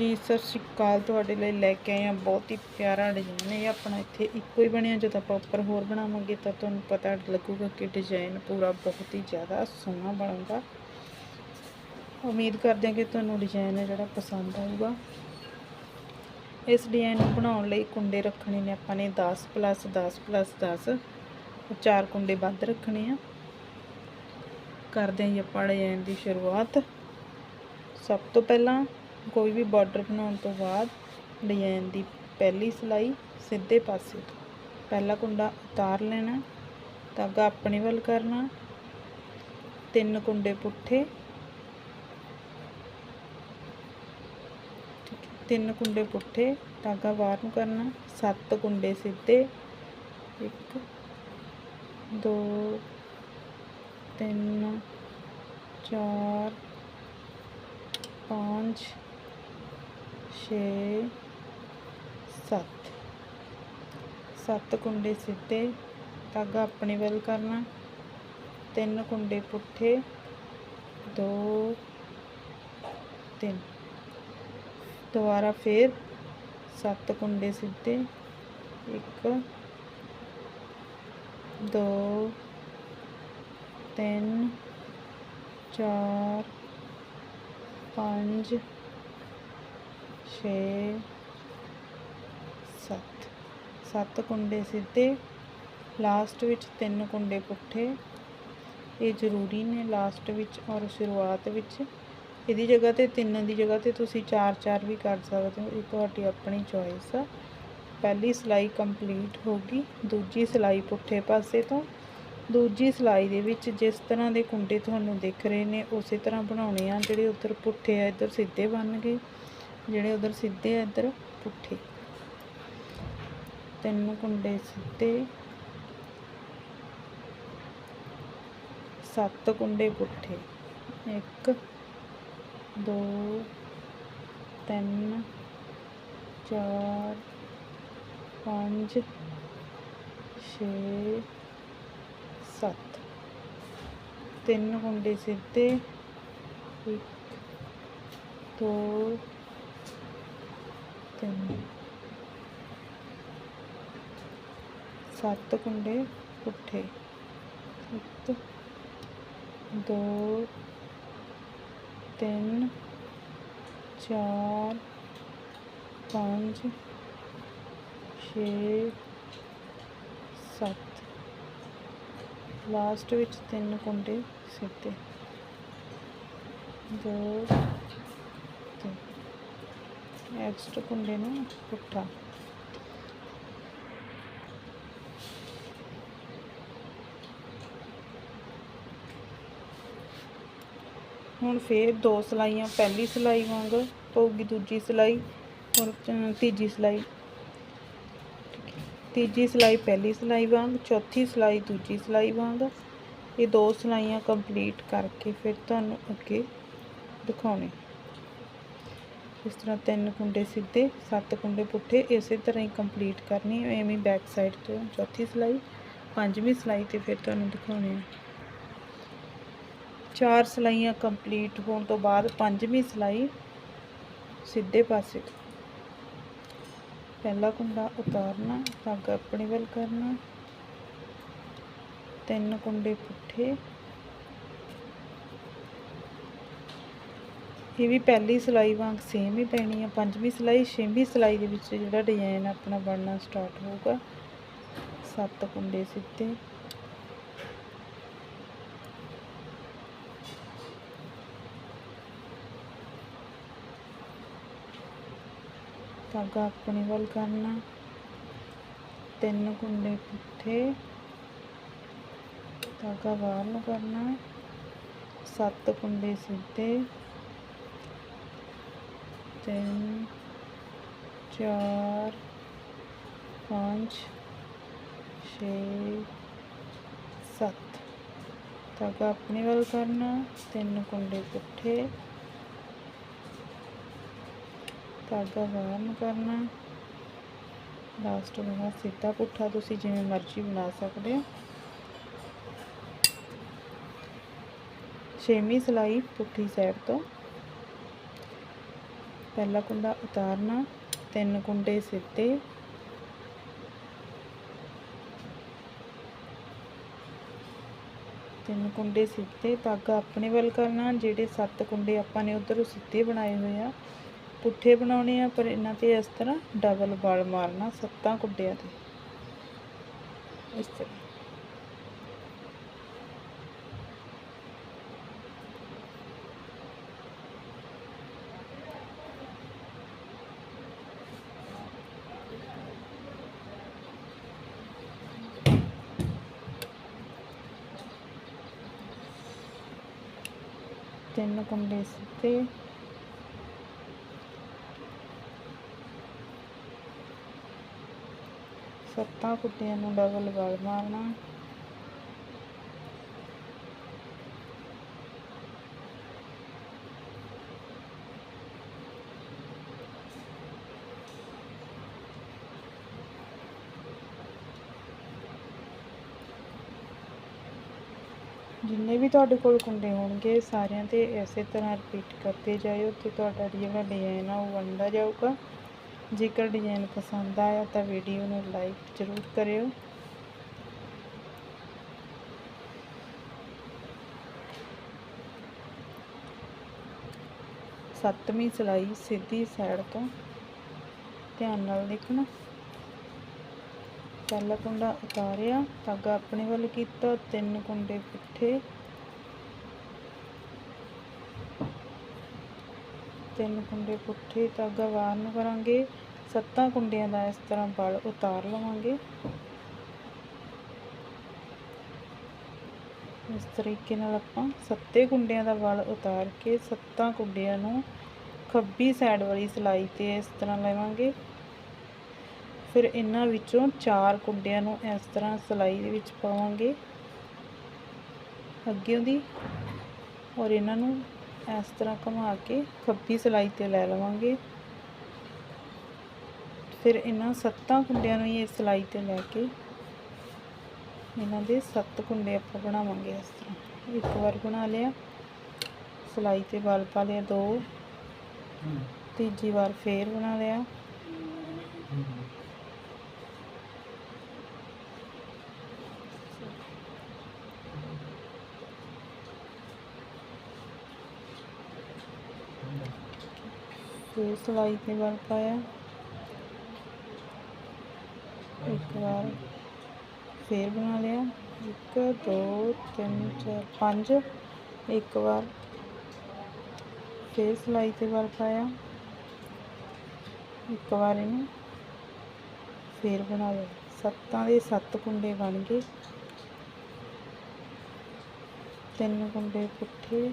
ਜੀ ਸਤਿ ਸ਼੍ਰੀ ਅਕਾਲ ਤੁਹਾਡੇ ਲਈ ਲੈ ਕੇ ਆਏ ਹਾਂ। ਬਹੁਤ ਹੀ ਪਿਆਰਾ ਡਿਜ਼ਾਈਨ ਇਹ ਆਪਣਾ ਇੱਥੇ ਇੱਕੋ ਹੀ ਬਣਿਆ। ਜਦੋਂ ਆਪਾਂ ਉੱਪਰ ਹੋਰ ਬਣਾਵਾਂਗੇ ਤਾਂ ਤੁਹਾਨੂੰ ਪਤਾ ਲੱਗੂਗਾ ਕਿ ਡਿਜ਼ਾਈਨ ਪੂਰਾ ਬਹੁਤ ਹੀ ਜ਼ਿਆਦਾ ਸੋਹਣਾ ਬਣੂਗਾ। ਉਮੀਦ ਕਰਦੇ ਹਾਂ ਕਿ ਤੁਹਾਨੂੰ ਡਿਜ਼ਾਈਨ ਹੈ ਜਿਹੜਾ ਪਸੰਦ ਆਊਗਾ। ਇਸ ਡਿਜ਼ਾਈਨ ਨੂੰ ਬਣਾਉਣ ਲਈ ਕੁੰਡੇ ਰੱਖਣੇ ਨੇ ਆਪਾਂ ਨੇ। 10 ਪਲੱਸ 10 ਪਲੱਸ 10 ਚਾਰ ਕੁੰਡੇ ਵੱਧ ਰੱਖਣੇ ਆ। ਕਰਦੇ ਹਾਂ ਜੀ ਆਪਾਂ ਡਿਜ਼ਾਈਨ ਦੀ ਸ਼ੁਰੂਆਤ। ਸਭ ਤੋਂ ਪਹਿਲਾਂ ਕੋਈ ਵੀ ਬਾਰਡਰ ਬਣਾਉਣ ਤੋਂ ਬਾਅਦ ਡਿਜ਼ਾਈਨ ਦੀ ਪਹਿਲੀ ਸਿਲਾਈ ਸਿੱਧੇ ਪਾਸੇ ਤੋਂ। ਪਹਿਲਾ ਕੁੰਡਾ ਉਤਾਰ ਲੈਣਾ, ਧਾਗਾ ਆਪਣੇ ਵੱਲ ਕਰਨਾ, ਤਿੰਨ ਕੁੰਡੇ ਪੁੱਠੇ। ਤਿੰਨ ਕੁੰਡੇ ਪੁੱਠੇ, ਧਾਗਾ ਬਾਹਰ ਨੂੰ ਕਰਨਾ, ਸੱਤ ਕੁੰਡੇ ਸਿੱਧੇ। ਇੱਕ, ਦੋ, ਤਿੰਨ, ਚਾਰ, ਪੰਜ ਛੇ, ਸੱਤ। ਸੱਤ ਕੁੰਡੇ ਸਿੱਧੇ ਧਾਗਾ ਆਪਣੇ ਵੱਲ ਕਰਨਾ। ਤਿੰਨ ਕੁੰਡੇ ਪੁੱਠੇ, ਦੋ, ਤਿੰਨ। ਦੁਬਾਰਾ ਫੇਰ ਸੱਤ ਕੁੰਡੇ ਸਿੱਧੇ। ਇੱਕ, ਦੋ, ਤਿੰਨ, ਚਾਰ, ਪੰਜ ਛੇ, ਸੱਤ। ਸੱਤ ਕੁੰਡੇ ਸਿੱਧੇ, ਲਾਸਟ ਵਿੱਚ ਤਿੰਨ ਕੁੰਡੇ ਪੁੱਠੇ। ਇਹ ਜ਼ਰੂਰੀ ਨੇ ਲਾਸਟ ਵਿੱਚ ਔਰ ਸ਼ੁਰੂਆਤ ਵਿੱਚ। ਇਹਦੀ ਜਗ੍ਹਾ ਤੇ ਤਿੰਨ ਦੀ ਜਗ੍ਹਾ ਤੇ ਤੁਸੀਂ ਚਾਰ ਚਾਰ ਵੀ ਕਰ ਸਕਦੇ ਹੋ। ਇਹ ਤੁਹਾਡੀ ਆਪਣੀ ਚੋਇਸ ਆ। ਪਹਿਲੀ ਸਿਲਾਈ ਕੰਪਲੀਟ ਹੋ ਗਈ। ਦੂਜੀ ਸਿਲਾਈ ਪੁੱਠੇ ਪਾਸੇ ਤੋਂ। ਦੂਜੀ ਸਿਲਾਈ ਦੇ ਵਿੱਚ ਜਿਸ ਤਰ੍ਹਾਂ ਦੇ ਕੁੰਡੇ ਤੁਹਾਨੂੰ ਦਿਖ ਰਹੇ ਨੇ, ਉਸੇ ਤਰ੍ਹਾਂ ਬਣਾਉਣੇ ਆ। ਜਿਹੜੇ ਉੱਧਰ ਪੁੱਠੇ ਆ, ਇੱਧਰ ਸਿੱਧੇ ਬਣ ਗਏ। ਜਿਹੜੇ ਉਧਰ ਸਿੱਧੇ ਆ, ਇੱਧਰ ਪੁੱਠੇ। ਤਿੰਨ ਕੁੰਡੇ ਸਿੱਧੇ। ਸੱਤ ਕੁੰਡੇ ਪੁੱਠੇ। ਇੱਕ, ਦੋ, ਤਿੰਨ, ਚਾਰ, ਪੰਜ, ਛੇ, ਸੱਤ। ਤਿੰਨ ਕੁੰਡੇ ਸਿੱਧੇ। ਇੱਕ, ਦੋ ਤਿੰਨ ਸੱਤ ਕੁੰਡੇ ਪੁੱਠੇ। ਸੱਤ ਦੋ, ਤਿੰਨ, ਚਾਰ, ਪੰਜ, ਛੇ, ਸੱਤ। ਲਾਸਟ ਵਿੱਚ ਤਿੰਨ ਕੁੰਡੇ ਸਿੱਧੇ। ਦੋ ਐਕਸਟਰਾ ਕੁੰਡੇ ਨੂੰ ਪੁੱਠਾ ਹੁਣ ਫੇਰ ਦੋ ਸਲਾਈਆਂ, ਪਹਿਲੀ ਸਿਲਾਈ ਵਾਂਗ ਪਊਗੀ ਦੂਜੀ ਸਿਲਾਈ ਔਰ ਤੀਜੀ ਸਿਲਾਈ। ਤੀਜੀ ਸਿਲਾਈ, ਪਹਿਲੀ ਸਿਲਾਈ ਵਾਂਗ, ਚੌਥੀ ਸਿਲਾਈ, ਦੂਜੀ ਸਿਲਾਈ ਵਾਂਗ। ਇਹ ਦੋ ਸਲਾਈਆਂ ਕੰਪਲੀਟ ਕਰਕੇ ਫਿਰ ਤੁਹਾਨੂੰ ਅੱਗੇ ਦਿਖਾਉਣੇ। ਇਸ ਤਰ੍ਹਾਂ ਤਿੰਨ ਕੁੰਡੇ ਸਿੱਧੇ, ਸੱਤ ਕੁੰਡੇ ਪੁੱਠੇ, ਇਸੇ ਤਰ੍ਹਾਂ ਹੀ ਕੰਪਲੀਟ ਕਰਨੀ ਹੈ। ਐਵੇਂ ਬੈਕ ਸਾਈਡ ਤੋਂ ਚੌਥੀ ਸਿਲਾਈ, ਪੰਜਵੀਂ ਸਿਲਾਈ ਤੇ ਫਿਰ ਤੁਹਾਨੂੰ ਦਿਖਾਉਣੇ ਆ ਚਾਰ ਸਿਲਾਈਆਂ ਕੰਪਲੀਟ ਹੋਣ ਤੋਂ ਬਾਅਦ ਪੰਜਵੀਂ ਸਿਲਾਈ ਸਿੱਧੇ ਪਾਸੇ। ਪਹਿਲਾ ਕੁੰਡਾ ਉਤਾਰਨਾ ਧਾਗਾ ਆਪਣੇ ਵੱਲ ਕਰਨਾ। ਤਿੰਨ ਕੁੰਡੇ ਪੁੱਠੇ ਇਹ ਵੀ ਪਹਿਲੀ ਸਿਲਾਈ ਵਾਂਗ ਸੇਮ ਹੀ ਪੈਣੀ ਆ। ਪੰਜਵੀਂ ਸਿਲਾਈ, ਛੇਵੀਂ ਸਿਲਾਈ ਦੇ ਵਿੱਚ ਜਿਹੜਾ ਡਿਜ਼ਾਈਨ ਆਪਣਾ ਬਣਨਾ ਸਟਾਰਟ ਹੋਊਗਾ। ਸੱਤ ਕੁੰਡੇ ਸਿੱਧੇ। ਧਾਗਾ ਆਪਣੇ ਵੱਲ ਕਰਨਾ। ਤਿੰਨ ਕੁੰਡੇ ਪੁੱਠੇ। ਧਾਗਾ ਬਾਹਰ ਨੂੰ ਕਰਨਾ। ਸੱਤ ਕੁੰਡੇ ਸਿੱਧੇ। ਤਿੰਨ, ਚਾਰ, ਪੰਜ, ਛੇ, ਸੱਤ। ਧਾਗਾ ਆਪਣੇ ਵੱਲ ਕਰਨਾ, ਤਿੰਨ ਕੁੰਡੇ ਪੁੱਠੇ। ਧਾਗਾ ਬਾਹਰ ਨੂੰ ਕਰਨਾ। ਲਾਸਟ ਵਾਲਾ ਸਿੱਧਾ ਪੁੱਠਾ ਤੁਸੀਂ ਜਿਵੇਂ ਮਰਜ਼ੀ ਬਣਾ ਸਕਦੇ ਹੋ। ਛੇਵੀਂ ਸਿਲਾਈ ਪੁੱਠੀ ਸਾਈਡ ਤੋਂ। ਪਹਿਲਾ ਕੁੰਡਾ ਉਤਾਰਨਾ, ਤਿੰਨ ਕੁੰਡੇ ਸਿੱਧੇ ਤਿੰਨ ਕੁੰਡੇ ਸਿੱਧੇ ਧਾਗਾ ਆਪਣੇ ਵੱਲ ਕਰਨਾ, ਜਿਹੜੇ ਸੱਤ ਕੁੰਡੇ ਆਪਾਂ ਨੇ ਉਧਰ ਸਿੱਧੇ ਬਣਾਏ ਹੋਏ ਆ। ਪੁੱਠੇ ਬਣਾਉਣੇ ਆ, ਪਰ ਇਹਨਾਂ ਤੇ ਇਸ ਤਰ੍ਹਾਂ ਡਬਲ ਵਾਲ ਮਾਰਨਾ, ਸੱਤਾਂ ਕੁੰਡਿਆਂ ਤੇ। ਇਸ ਤਰ੍ਹਾਂ। ਤਿੰਨ ਕੁੰਡੇ ਸਿੱਧੇ ਸੱਤਾਂ ਕੁੱਟੀਆਂ ਨੂੰ ਜਿੰਨੇ ਵੀ ਤੁਹਾਡੇ ਕੋਲ ਕੁੰਡੇ ਹੋਣਗੇ, ਸਾਰਿਆਂ ਤੇ ਇਸੇ ਤਰ੍ਹਾਂ ਰਿਪੀਟ ਕਰਦੇ ਜਾਇਓ ਤੇ ਤੁਹਾਡਾ ਜਿਹੜਾ ਡਿਜ਼ਾਈਨ ਆ, ਉਹ ਬਣਦਾ ਜਾਊਗਾ। ਜੇਕਰ ਡਿਜ਼ਾਈਨ ਪਸੰਦ ਆਇਆ ਤਾਂ ਵੀਡੀਓ ਨੂੰ ਲਾਈਕ ਜ਼ਰੂਰ ਕਰਿਓ। ਸੱਤਵੀਂ ਸਿਲਾਈ ਸਿੱਧੀ ਸਾਈਡ ਤੋਂ। ਧਿਆਨ ਨਾਲ ਦੇਖਣਾ। ਪਹਿਲਾ ਕੁੰਡਾ ਉਤਾਰਿਆ ਧਾਗਾ ਆਪਣੇ ਵੱਲ ਕੀਤਾ, ਤਿੰਨ ਕੁੰਡੇ ਪੁੱਠੇ। ਤਿੰਨ ਕੁੰਡੇ ਪੁੱਠੇ ਧਾਗਾ ਵਾਰ ਨੂੰ ਕਰਾਂਗੇ। ਸੱਤਾਂ ਕੁੰਡਿਆਂ ਦਾ ਇਸ ਤਰ੍ਹਾਂ ਬਲ ਉਤਾਰ ਲਵਾਂਗੇ। ਇਸ ਤਰੀਕੇ ਨਾਲ ਆਪਾਂ ਸੱਤੇ ਕੁੰਡਿਆਂ ਦਾ ਬਲ ਉਤਾਰ ਕੇ ਸੱਤਾਂ ਕੁੰਡਿਆਂ ਨੂੰ ਖੱਬੀ ਸਾਈਡ ਵਾਲੀ ਸਿਲਾਈ ਤੇ ਇਸ ਤਰ੍ਹਾਂ ਲਵਾਂਗੇ। ਫਿਰ ਇਹਨਾਂ ਵਿੱਚੋਂ ਚਾਰ ਕੁੰਡਿਆਂ ਨੂੰ ਇਸ ਤਰ੍ਹਾਂ ਸਿਲਾਈ ਦੇ ਵਿੱਚ ਪਾਵਾਂਗੇ। ਅੱਗੇੋਂ ਦੀ ਔਰ ਇਹਨਾਂ ਨੂੰ ਇਸ ਤਰ੍ਹਾਂ ਘੁਮਾ ਕੇ ਖੱਬੀ ਸਿਲਾਈ ਤੇ ਲੈ ਲਵਾਂਗੇ। ਫਿਰ ਇਹਨਾਂ ਸੱਤਾਂ ਕੁੰਡਿਆਂ ਨੂੰ ਇਹ ਸਿਲਾਈ ਤੇ ਲੈ ਕੇ ਇਹਨਾਂ ਦੇ ਸੱਤ ਕੁੰਡੇ ਆਪਾਂ ਬਣਾਵਾਂਗੇ ਇਸ ਤਰ੍ਹਾਂ। ਇੱਕ ਵਾਰ ਬਣਾ ਲਿਆ। ਸਿਲਾਈ ਤੇ ਵਲ ਪਾ ਲਿਆ ਦੋ। ਤੀਜੀ ਵਾਰ ਫੇਰ ਬਣਾ ਲਿਆ। ਫਿਰ ਸਿਲਾਈ ਤੇ ਵਲ ਪਾਇਆ। ਇੱਕ ਵਾਰ ਫੇਰ ਬਣਾ ਲਿਆ। ਇੱਕ, ਦੋ, ਤਿੰਨ, ਚਾਰ, ਪੰਜ। ਇੱਕ ਵਾਰ ਫੇਰ ਸਿਲਾਈ ਤੇ ਵਲ ਪਾਇਆ। ਇੱਕ ਵਾਰ ਇਹਨੂੰ ਫੇਰ ਬਣਾ ਲਿਆ। ਸੱਤਾਂ ਦੇ ਸੱਤ ਕੁੰਡੇ ਬਣ ਗਏ। ਤਿੰਨ ਕੁੰਡੇ ਪੁੱਠੇ।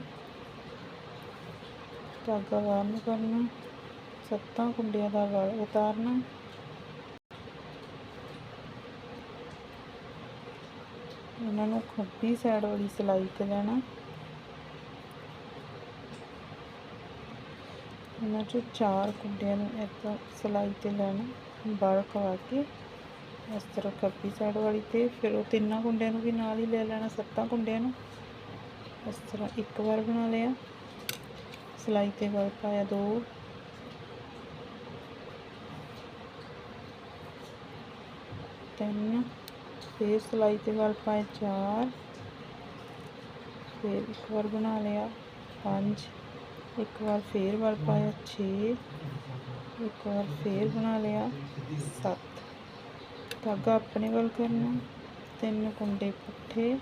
ਧਾਗਾ ਬਾਹਰ ਨੂੰ ਕਰਨਾ ਸੱਤਾਂ ਕੁੰਡਿਆਂ ਦਾ ਵਲ ਉਤਾਰਨਾ। ਇਹਨਾਂ ਨੂੰ ਖੱਬੀ ਸਾਈਡ ਵਾਲੀ ਸਿਲਾਈ ਤੇ ਲੈਣਾ। ਇਹਨਾਂ ਚੋਂ ਚਾਰ ਕੁੰਡਿਆਂ ਨੂੰ ਇੱਦਾਂ ਸਿਲਾਈ ਤੇ ਲੈਣਾ, ਵਲ ਕਵਾ ਕੇ। ਇਸ ਤਰ੍ਹਾਂ ਖੱਬੀ ਸਾਈਡ ਵਾਲੀ ਤੇ, ਫਿਰ ਉਹ ਤਿੰਨਾਂ ਕੁੰਡਿਆਂ ਨੂੰ ਵੀ ਨਾਲ ਹੀ ਲੈ ਲੈਣਾ, ਸੱਤਾਂ ਕੁੰਡਿਆਂ ਨੂੰ। ਇਸ ਤਰ੍ਹਾਂ ਇੱਕ ਵਾਰ ਬਣਾ ਲਿਆ। ਸਿਲਾਈ ਤੇ ਵਲ ਪਾਇਆ ਦੋ। ਤਿੰਨ ਫਿਰ ਸਿਲਾਈ ਤੇ ਵਲ ਪਾਏ ਚਾਰ। ਫਿਰ ਇੱਕ ਵਾਰ ਬਣਾ ਲਿਆ ਪੰਜ। ਇੱਕ ਵਾਰ ਫੇਰ ਵਲ ਪਾਇਆ 6 ਇੱਕ ਵਾਰ ਫੇਰ ਬਣਾ ਲਿਆ 7 ਧਾਗਾ ਆਪਣੇ ਵੱਲ ਕਰਨਾ। ਤਿੰਨ ਕੁੰਡੇ ਪੁੱਠੇ।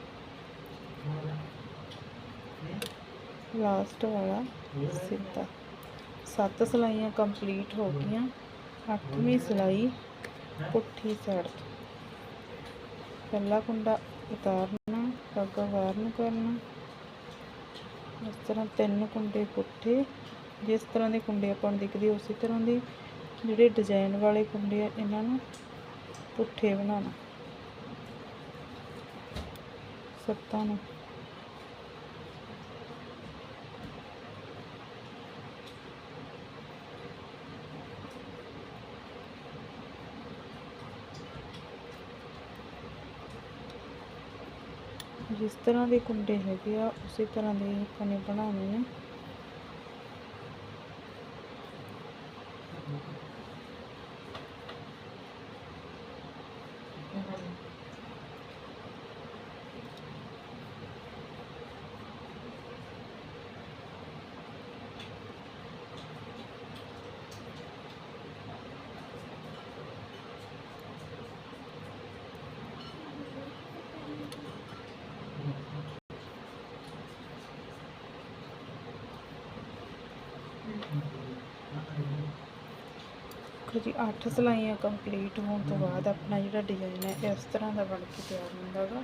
ਲਾਸਟ ਵਾਲਾ ਸਿੱਧਾ। ਸੱਤ ਸਲਾਈਆਂ ਕੰਪਲੀਟ ਹੋ ਗਈਆਂ। ਅੱਠਵੀਂ ਸਲਾਈ ਪੁੱਠੀ ਸਾਈਡ ਤੋਂ ਪਹਿਲਾ ਕੁੰਡਾ ਉਤਾਰਨਾ ਧਾਗਾ ਬਾਹਰ ਨੂੰ ਕਰਨਾ। ਇਸ ਤਰ੍ਹਾਂ ਤਿੰਨ ਕੁੰਡੇ ਪੁੱਠੇ। ਜਿਸ ਤਰ੍ਹਾਂ ਦੇ ਕੁੰਡੇ ਆਪਾਂ ਨੂੰ ਦਿਖਦੇ, ਉਸੇ ਤਰ੍ਹਾਂ ਦੇ ਜਿਹੜੇ ਡਿਜ਼ਾਈਨ ਵਾਲੇ ਕੁੰਡੇ ਆ, ਇਹਨਾਂ ਨੂੰ ਪੁੱਠੇ ਬਣਾਉਣਾ। ਸੱਤਾਂ ਨੂੰ। ਜਿਸ ਤਰ੍ਹਾਂ ਦੇ ਕੁੰਡੇ ਹੈਗੇ ਆ ਉਸੇ ਤਰ੍ਹਾਂ ਦੇ ਆਪਾਂ ਨੇ ਬਣਾਉਣੇ ਆ। ਦੇਖੋ ਜੀ 8 ਸਲਾਈਆਂ ਕੰਪਲੀਟ ਹੋਣ ਤੋਂ ਬਾਅਦ ਆਪਣਾ ਜਿਹੜਾ ਡਿਜ਼ਾਈਨ ਹੈ ਇਸ ਤਰ੍ਹਾਂ ਦਾ ਬਣ ਕੇ ਤਿਆਰ ਹੁੰਦਾ ਗਾ।